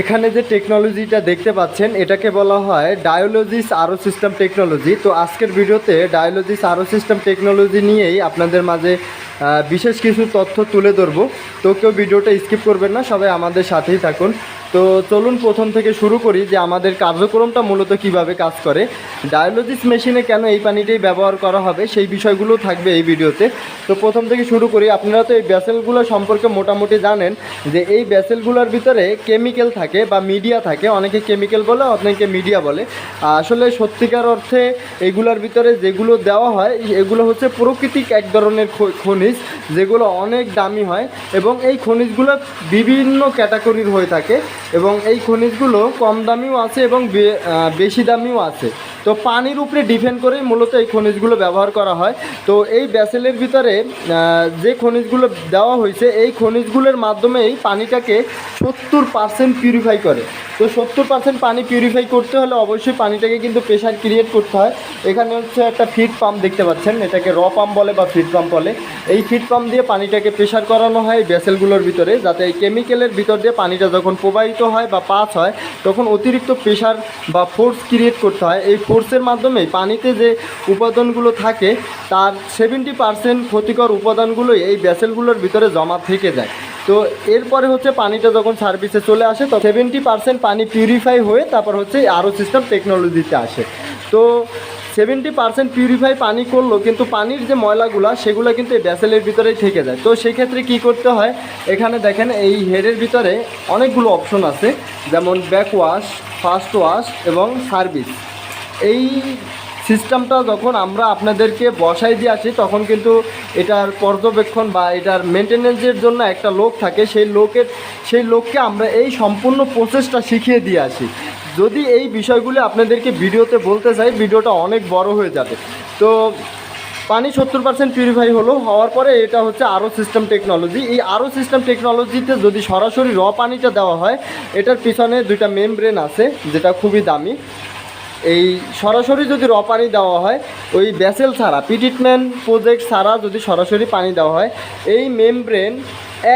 এখানে যে টেকনোলজিটা দেখতে পাচ্ছেন, এটাকে বলা হয় ডায়োলজিস আরও সিস্টেম টেকনোলজি তো আজকের ভিডিওতে ডায়োলজিস আরও সিস্টেম টেকনোলজি নিয়েই আপনাদের মাঝে বিশেষ কিছু তথ্য তুলে ধরবো। তো কেউ ভিডিওটা স্কিপ করবেন না, সবাই আমাদের সাথেই থাকুন। তো চলুন প্রথম থেকে শুরু করি যে আমাদের কার্যক্রমটা মূলত কীভাবে কাজ করে। ডায়োলজিস মেশিনে কেন এই পানিটাই ব্যবহার করা হবে, সেই বিষয়গুলো থাকবে এই ভিডিওতে। তো প্রথম থেকে শুরু করি, আপনারা তো এই ব্যাসেলগুলো সম্পর্কে মোটামুটি জানেন যে এই ব্যাসেলগুলোর ভিতরে কেমিক্যাল থাকে বা মিডিয়া থাকে। অনেকে কেমিক্যাল বলে, অনেকে মিডিয়া বলে। আসলে সত্যিকার অর্থে এইগুলোর ভিতরে যেগুলো দেওয়া হয়, এগুলো হচ্ছে প্রকৃতিক এক ধরনের খ- খনিজ যেগুলো অনেক দামি হয় এবং এই খনিজগুলো বিভিন্ন ক্যাটাগরির হয়ে থাকে এবং এই খনিজগুলো কম দামিও আছে এবং বেশি দামিও আছে। তো পানির উপরে ডিপেন্ড করেই মূলত এই খনিজগুলো ব্যবহার করা হয়। তো এই ব্যাসেলের ভিতরে যে খনিজগুলো দেওয়া হয়েছে, এই খনিজগুলোর মাধ্যমেই পানিটাকে সত্তর পার্সেন্ট পিউরিফাই করে। তো সত্তর পার্সেন্ট পানি পিউরিফাই করতে হলে অবশ্যই পানিটাকে কিন্তু প্রেশার ক্রিয়েট করতে হয়। এখানে হচ্ছে একটা ফিড পাম্প দেখতে পাচ্ছেন, এটাকে র পাম্প বলে বা ফিড পাম্প বলে। এই ফিড পাম্প দিয়ে পানিটাকে প্রেশার করানো হয় এই ভেসেলগুলোর ভিতরে, যাতে এই কেমিক্যালের ভিতর দিয়ে পানিটা যখন প্রবাহিত হয় বা পাস হয়, তখন অতিরিক্ত প্রেশার বা ফোর্স ক্রিয়েট করতে হয়। এই ফোর্সের মাধ্যমে পানিতে যে উপাদানগুলো থাকে, তার সেভেন্টি পার্সেন্ট ক্ষতিকর উপাদানগুলোই এই ভেসেলগুলোর ভিতরে জমা থেকে যায়। তো এরপরে হচ্ছে পানিটা যখন সার্ভিসে চলে আসে তো সেভেন্টি পার্সেন্ট পানি পিউরিফাই হয়ে তারপর হচ্ছে আরও সিস্টেম টেকনোলজিতে আসে। তো সেভেন্টি পার্সেন্ট পিউরিফাই পানি করল, কিন্তু পানির যে ময়লাগুলো, সেগুলো কিন্তু এই ব্যাসেলের ভিতরেই থেকে যায়। তো সেই ক্ষেত্রে কী করতে হয়, এখানে দেখেন এই হেডের ভিতরে অনেকগুলো অপশন আছে, যেমন ব্যাক ওয়াশ ফার্স্ট ওয়াশ এবং সার্ভিস এই সিস্টেমটা যখন আমরা আপনাদেরকে বসাই দিয়ে আসি, তখন কিন্তু এটার পর্যবেক্ষণ বা এটার মেনটেনেন্সের জন্য একটা লোক থাকে। সেই লোকের, সেই লোককে আমরা এই সম্পূর্ণ প্রসেসটা শিখিয়ে দিয়ে আসি। যদি এই বিষয়গুলো আপনাদেরকে ভিডিওতে বলতে চাই ভিডিওটা অনেক বড় হয়ে যাবে। তো পানি সত্তর পার্সেন্ট পিউরিফাই হলো, হওয়ার পরে এটা হচ্ছে আরও সিস্টেম টেকনোলজি এই আরও সিস্টেম টেকনোলজিতে যদি সরাসরি র পানিটা দেওয়া হয়, এটার পিছনে দুইটা মেমব্রেন আছে, যেটা খুবই দামি। এই সরাসরি যদি র পানি দেওয়া হয়, ওই ব্যাসেল ছাড়া পিটিটম্যান প্রজেক্ট ছাড়া যদি সরাসরি পানি দেওয়া হয়, এই মেমব্রেন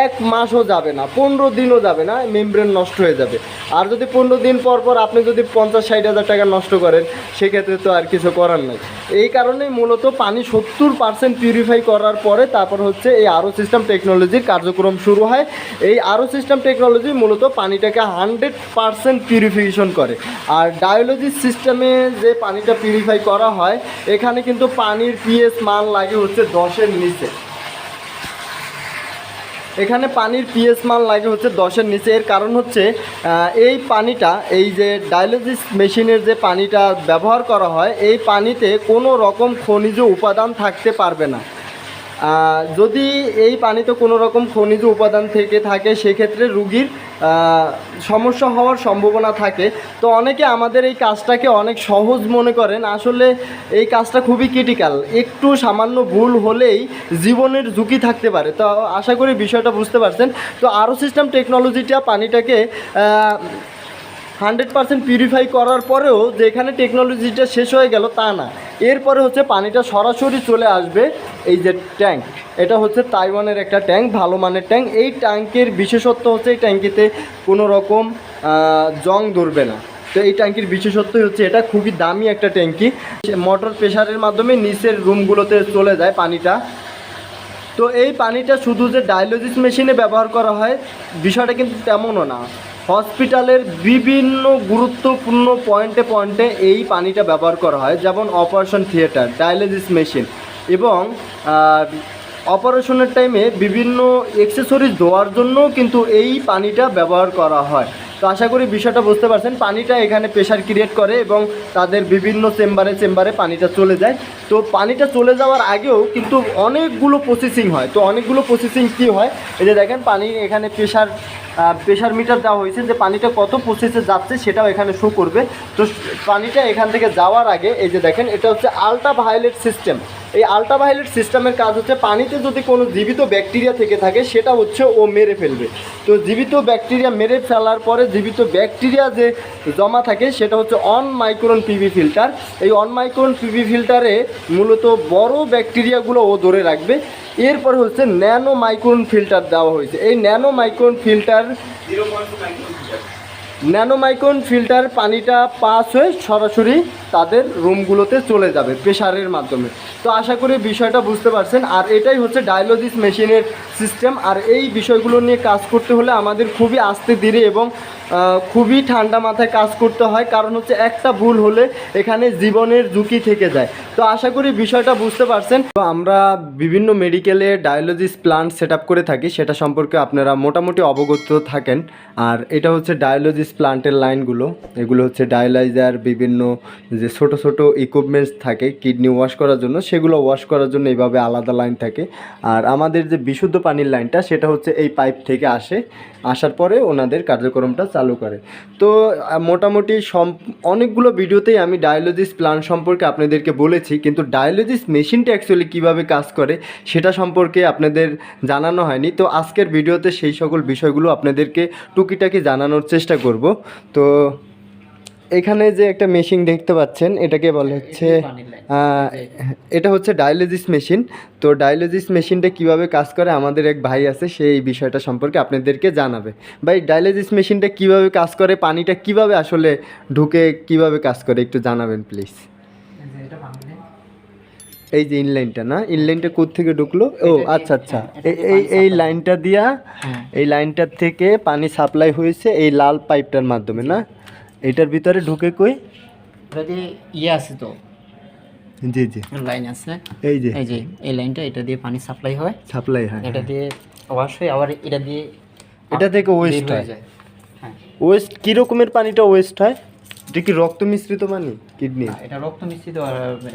এক মাসও যাবে না, পনেরো দিনও যাবে না, মেমব্রেন নষ্ট হয়ে যাবে। আর যদি পনেরো দিন পর পর আপনি যদি পঞ্চাশ, ষাট হাজার টাকা নষ্ট করেন, সেক্ষেত্রে তো আর কিছু করার নাই। এই কারণেই মূলত পানি সত্তর পার্সেন্ট পিউরিফাই করার পরে তারপর হচ্ছে এই আরও সিস্টেম টেকনোলজির কার্যক্রম শুরু হয়। এই আরও সিস্টেম টেকনোলজি মূলত পানিটাকে হান্ড্রেড পার্সেন্ট পিউরিফিকেশন করে। আর ডায়োলজি সিস্টেমে যে পানিটা পিউরিফাই করা হয়, এখানে কিন্তু পানির পিএস মান লাগে হচ্ছে দশের নিচে। এখানে পানির পিএস মান লাগে হচ্ছে দশের নিচে। এর কারণ হচ্ছে এই পানিটা, এই যে ডায়ালিসিস মেশিনের যে পানিটা ব্যবহার করা হয়, এই পানিতে কোনো রকম খনিজ উপাদান থাকতে পারবে না। যদি এই পানিতে কোনো রকম খনিজ উপাদান থেকে থাকে, সেক্ষেত্রে রুগীর সমস্যা হওয়ার সম্ভাবনা থাকে। তো অনেকে আমাদের এই কাজটাকে অনেক সহজ মনে করেন। আসলে এই কাজটা খুবই ক্রিটিক্যাল একটু সামান্য ভুল হলেই জীবনের ঝুঁকি থাকতে পারে। তো আশা করি বিষয়টা বুঝতে পারছেন। তো আরও সিস্টেম টেকনোলজিটা পানিটাকে হান্ড্রেড পার্সেন্ট পিউরিফাই করার পরেও যে এখানে টেকনোলজিটা শেষ হয়ে গেল তা না। এরপরে হচ্ছে পানিটা সরাসরি চলে আসবে। এই যে ট্যাঙ্ক, এটা হচ্ছে তাইওয়ানের একটা ট্যাঙ্ক, ভালো মানের ট্যাঙ্ক। এই ট্যাঙ্কের বিশেষত্ব হচ্ছে এই ট্যাঙ্কিতে কোনো রকম জং ধরবে না। তো এই ট্যাঙ্কির বিশেষত্বই হচ্ছে এটা, খুবই দামি একটা ট্যাঙ্কি। মোটর প্রেশারের মাধ্যমে নিচের রুমগুলোতে চলে যায় পানিটা। তো এই পানিটা শুধু যে ডায়ালিসিস মেশিনে ব্যবহার করা হয়, বিষয়টা কিন্তু তেমনও না। হসপিটালের বিভিন্ন গুরুত্বপূর্ণ পয়েন্টে পয়েন্টে এই পানিটা ব্যবহার করা হয়, যেমন অপারেশন থিয়েটার, ডায়ালিসিস মেশিন। এবং অপারেশনের টাইমে বিভিন্ন এক্সেসরিজ ধোয়ার জন্য কিন্তু এই পানিটা ব্যবহার করা হয়। তো আশা করি বিষয়টা বুঝতে পারছেন, পানিটা এখানে প্রেশার ক্রিয়েট করে এবং তাদের বিভিন্ন চেম্বারে চেম্বারে পানিটা চলে যায়। তো পানিটা চলে যাওয়ার আগেও কিন্তু অনেকগুলো প্রসেসিং হয়। তো অনেকগুলো প্রসেসিং কি হয়? এই যে দেখেন, পানি এখানে প্রেশার প্রেশার মিটার দেওয়া হয়েছে যে পানিটা কত প্রসেসে যাচ্ছে সেটাও এখানে শো করবে। তো পানিটা এখান থেকে যাওয়ার আগে, এই যে দেখেন, এটা হচ্ছে আলট্রা ভায়োলেট সিস্টেম এই আলট্রা ভায়োলেট সিস্টেমের কাজ হচ্ছে পানিতে যদি কোনো জীবিত ব্যাকটেরিয়া থেকে থাকে, সেটা হচ্ছে ও মেরে ফেলবে। তো জীবিত ব্যাকটেরিয়া মেরে ফেলার পরে জীবিত ব্যাকটেরিয়া যে জমা থাকে, সেটা হচ্ছে অন মাইক্রন পিভি ফিল্টার এই অন মাইক্রন পিভি ফিল্টারে মূলত বড় ব্যাকটেরিয়াগুলো ও ধরে রাখবে। এরপরে হচ্ছে ন্যানো মাইক্রন ফিল্টার দেওয়া হয়েছে। এই nano micron filter nano micron filter পানিটা পাস হয়ে সরাসরি তাদের রুমগুলোতে চলে যাবে প্রেশারের মাধ্যমে। তো আশা করি বিষয়টা বুঝতে পারছেন। আর এটাই হচ্ছে ডায়ালজিস মেশিনের সিস্টেম। আর এই বিষয়গুলো নিয়ে কাজ করতে হলে আমাদের খুবই আস্তে ধীরে এবং খুবই ঠান্ডা মাথায় কাজ করতে হয়। কারণ হচ্ছে একটা ভুল হলে এখানে জীবনের ঝুঁকি থেকে যায়। তো আশা করি বিষয়টা বুঝতে পারছেন। তো আমরা বিভিন্ন মেডিকেলে ডায়ালজিস প্লান্ট সেট করে থাকি। সেটা সম্পর্কে আপনারা মোটামুটি অবগত থাকেন। আর এটা হচ্ছে ডায়ালজিস প্লান্টের লাইনগুলো। এগুলো হচ্ছে ডায়ালাইজার, বিভিন্ন যে ছোট ছোট ইকুইপমেন্টস থাকে কিডনি ওয়াশ করার জন্য, সেগুলো ওয়াশ করার জন্য এইভাবে আলাদা লাইন থাকে। আর আমাদের যে বিশুদ্ধ পানির লাইনটা সেটা হচ্ছে এই পাইপ থেকে আসে। আসার পরে ওনাদের কার্যক্রমটা চালু করে। তো মোটামুটি সম, অনেকগুলো ভিডিওতেই আমি ডায়ালজিস প্ল্যান সম্পর্কে আপনাদেরকে বলেছি, কিন্তু ডায়ালজিস মেশিনটা অ্যাকচুয়ালি কীভাবে কাজ করে, সেটা সম্পর্কে আপনাদের জানানো হয়নি। তো, আজকের ভিডিওতে সেই সকল বিষয়গুলো আপনাদেরকে টুকিটাকি জানানোর চেষ্টা করব। তো এখানে যে একটা মেশিন দেখতে পাচ্ছেন এটাকে বলে হচ্ছে এটা হচ্ছে ডায়ালিসিস মেশিন। তো ডায়ালিসিস মেশিনটা কীভাবে কাজ করে আমাদের এক ভাই আছে সেই বিষয়টা সম্পর্কে আপনাদেরকে জানাবে। ভাই ডায়ালিসিস মেশিনটা কীভাবে কাজ করে পানিটা কীভাবে আসলে ঢুকে কীভাবে কাজ করে একটু জানাবেন প্লিজ এই যে ইনলাইনটা না? ইনলাইনটা কোথা থেকে ঢুকলো? ও আচ্ছা আচ্ছা। এই- এই এই লাইনটা দিয়া এই লাইনটার থেকে পানি সাপ্লাই হয়েছে এই লাল পাইপটার মাধ্যমে না? এটার ভিতরে ঢুকে কই? দিয়ে ইয়ে আছে তো জি জি। লাইন আছে এই যে। এই যে এই লাইনটা এটা দিয়ে পানি সাপ্লাই হয়। সাপ্লাই হয় এটা দিয়ে ওয়াশ হয় আবার এটা দিয়ে এটা থেকে ওয়েস্ট হয়ে হয়। যায়। হ্যাঁ। ওয়েস্ট কি রকমের পানিটা ওয়েস্ট হয়? এটা কি রক্ত মিশ্রিত পানি? কিডনি এটা রক্ত মিশ্রিত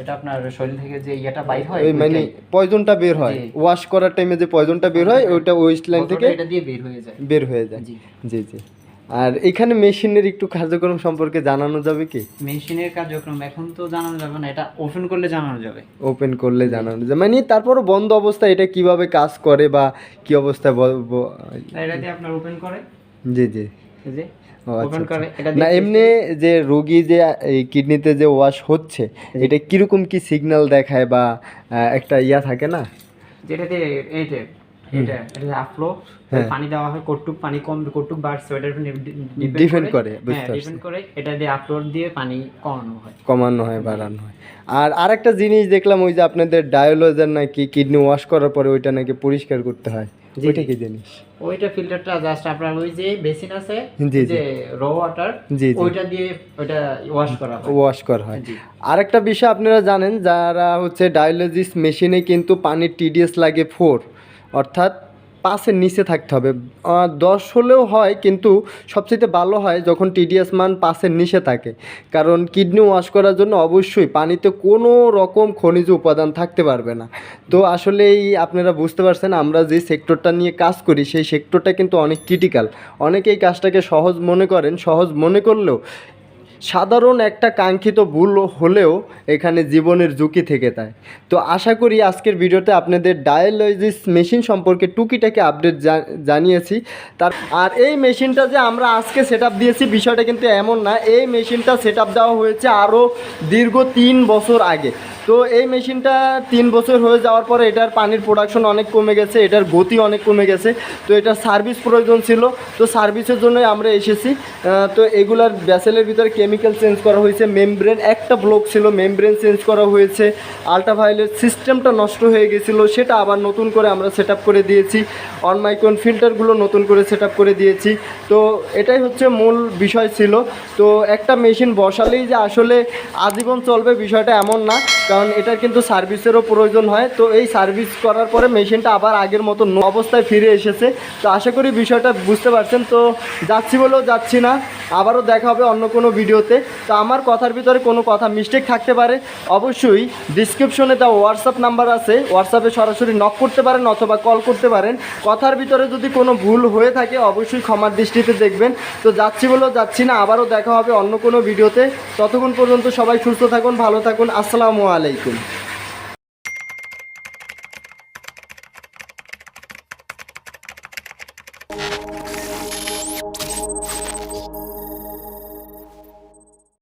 এটা আপনার শরীর থেকে যে ইয়েটা বাইর হয় ওই মানে পয়জনটা বের হয়। ওয়াশ করার টাইমে যে পয়জনটা বের হয় ওইটা ওয়েস্ট লাইন থেকে এটা দিয়ে বের হয়ে যায়। বের হয়ে যায়। জি। জি জি। আর এখানে মেশিনের একটু কার্যক্রম সম্পর্কে জানানো যাবে কি? মেশিনের কার্যক্রম এখন তো জানানো যাবে না এটা ওপেন করলে জানানো যাবে। ওপেন করলে জানানো যাবে। মানে তারপরও বন্ধ অবস্থায় এটা কীভাবে কাজ করে বা কি অবস্থায় এটা দিয়ে আপনার ওপেন করে। জি জি। এই যে ও আচ্ছা, আচ্ছা। না এমনি যে রোগী যে এই কিডনিতে যে ওয়াশ হচ্ছে এটা কীরকম কি সিগন্যাল দেখায় বা একটা ইয়া থাকে না? যেটা দিয়ে এইটা এটা এটা আফলো হ্যাঁ। পানি দেওয়া হয় পানি কম বাড়ছে উপর করে, বুঝতে ডিপেন্ড করে এটা দিয়ে আপলোড দিয়ে পানি কমানো হয়। কমানো হয় বাড়ানো হয়। আর আরেকটা জিনিস দেখলাম ওই যে আপনাদের ডায়োলজার নাকি কিডনি ওয়াশ করার পরে ওইটা নাকি পরিষ্কার করতে হয়। ওইটা কি জিনিস? ওইটা ফিল্টারটা জাস্ট আপনার ওই যে বেসিন আছে। যে র ওয়াটার। ওইটা দিয়ে ওইটা ওয়াশ করা হয়। ওয়াশ করা হয়। আরেকটা বিষয় আপনারা জানেন যারা হচ্ছে ডায়ালিসিস মেশিনে কিন্তু পানির টিডিএস লাগে ফোর অর্থাৎ পাঁচের নিচে থাকতে হবে। দশ হলেও হয়, কিন্তু সবচেয়ে ভালো হয় যখন টিডিএস মান পাঁচের নিচে থাকে। কারণ কিডনি ওয়াশ করার জন্য অবশ্যই পানিতে কোনো রকম খনিজ উপাদান থাকতে পারবে না। তো আসলে এই আপনারা বুঝতে পারছেন, আমরা যে সেক্টরটা নিয়ে কাজ করি, সেই সেক্টরটা কিন্তু অনেক ক্রিটিক্যাল অনেকে এই কাজটাকে সহজ মনে করেন, সহজ মনে করলেও সাধারণ একটা কাঙ্ক্ষিত ভুল হলেও এখানে জীবনের ঝুঁকি থেকে যায়। তো আশা করি আজকের ভিডিওতে আপনাদের ডায়ালজিস মেশিন সম্পর্কে টুকিটাকি আপডেট জানিয়েছি। তার, আর এই মেশিনটা যে আমরা আজকে সেট দিয়েছি বিষয়টা কিন্তু এমন না। এই মেশিনটা সেট দেওয়া হয়েছে আরও দীর্ঘ তিন বছর আগে। তো এই মেশিনটা তিন বছর হয়ে যাওয়ার পরে এটার পানির প্রোডাকশন অনেক কমে গেছে, এটার গতি অনেক কমে গেছে। তো এটার সার্ভিস প্রয়োজন ছিল। তো সার্ভিসের জন্যই আমরা এসেছি। তো এগুলার ব্যাসেলের ভিতরে কেমিক্যাল চেঞ্জ করা হয়েছে মেমব্রেন একটা ব্লক ছিল মেমব্রেন চেঞ্জ করা হয়েছে আল্ট্রাভায়োলেট সিস্টেমটা নষ্ট হয়ে গেছিল, সেটা আবার নতুন করে আমরা সেট করে দিয়েছি অনমাইক্রন ফিল্টারগুলো নতুন করে সেট করে দিয়েছি। তো এটাই হচ্ছে মূল বিষয় ছিল। তো একটা মেশিন বসালেই যে আসলে আজীবন চলবে বিষয়টা এমন না, কারণ এটার কিন্তু সার্ভিসেরও প্রয়োজন হয়। তো এই সার্ভিস করার পরে মেশিনটা আবার আগের মতো অবস্থায় ফিরে এসেছে। তো আশা করি বিষয়টা বুঝতে পারছেন। তো যাচ্ছি বলেও যাচ্ছি না। আবারও দেখা হবে অন্য কোনো ভিডিওতে। তো আমার কথার ভিতরে কোনো কথা মিস্টেক থাকতে পারে। অবশ্যই ডিসক্রিপশনে দেওয়া হোয়াটসঅ্যাপ নাম্বার আছে। হোয়াটসঅ্যাপে সরাসরি নক করতে পারেন অথবা কল করতে পারেন। কথার ভিতরে যদি কোনো ভুল হয়ে থাকে, অবশ্যই ক্ষমার দৃষ্টিতে দেখবেন। তো যাচ্ছি বলেও যাচ্ছি না, আবারও দেখা হবে অন্য কোনো ভিডিওতে। ততক্ষণ পর্যন্ত সবাই সুস্থ থাকুন, ভালো থাকুন। আসসালামু আলাইকুম।